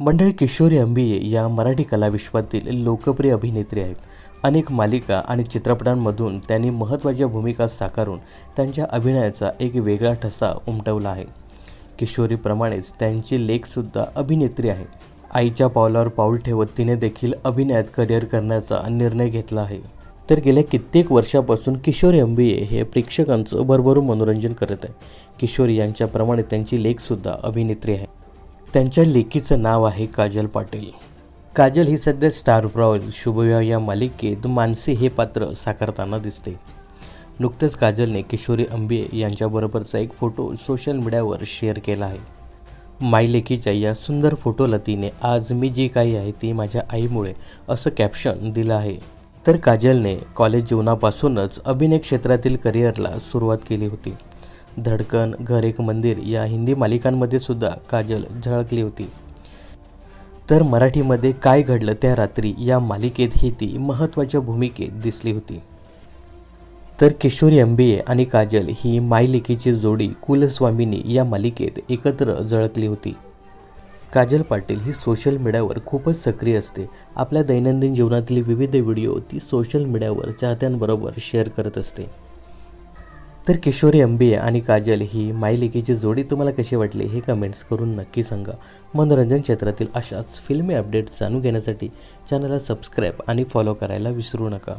मंडळी किशोरी अंबिये या मराठी कलाविश्वातील लोकप्रिय अभिनेत्री आहेत. अनेक मालिका आणि चित्रपटांमधून त्यांनी महत्त्वाच्या भूमिका साकारून त्यांच्या अभिनयाचा एक वेगळा ठसा उमटवला आहे. किशोरीप्रमाणेच त्यांची लेखसुद्धा अभिनेत्री आहे. आईच्या पावलावर पाऊल ठेवत तिने देखील अभिनयात करिअर करण्याचा निर्णय घेतला आहे. तर गेल्या कित्येक वर्षापासून किशोरी अंबिये हे प्रेक्षकांचं भरभरून मनोरंजन करत आहे किशोरी यांच्याप्रमाणे त्यांची लेखसुद्धा अभिनेत्री आहे. त्यांच्या लेकीचं नाव आहे काजल पाटील. काजल ही सध्या स्टार प्रॉयल शुभविवाह या मालिकेत मानसी हे पात्र साकारताना दिसते. नुकतेच काजलने किशोरी अंबिये यांच्याबरोबरचा एक फोटो सोशल मीडियावर शेअर केला आहे. मायलेकीच्या या सुंदर फोटोला तिने आज मी जी काही आहे ती माझ्या आईमुळे असं कॅप्शन दिलं आहे. तर काजलने कॉलेज जीवनापासूनच अभिनय क्षेत्रातील करिअरला सुरुवात केली होती. धडकन घर एक मंदिर या हिंदी मालिकांमध्ये सुद्धा काजल झळकली होती. तर मराठीमध्ये काय घडलं त्या रात्री या मालिकेतही ती महत्त्वाच्या भूमिकेत दिसली होती. तर किशोरी अंबिये आणि काजल ही मायलिकीची जोडी कुलस्वामिनी या मालिकेत एकत्र झळकली होती. काजल पाटील ही सोशल मीडियावर खूपच सक्रिय असते. आपल्या दैनंदिन जीवनातील विविध व्हिडिओ ती सोशल मीडियावर चाहत्यांबरोबर शेअर करत असते. तर किशोरी अंबिये आणि काजल ही मायलिकेची जोडी तुम्हाला कशी वाटली हे कमेंट्स करून नक्की सांगा. मनोरंजन क्षेत्रातील अशाच फिल्मी अपडेट्स जाणून घेण्यासाठी चॅनलला सबस्क्राईब आणि फॉलो करायला विसरू नका.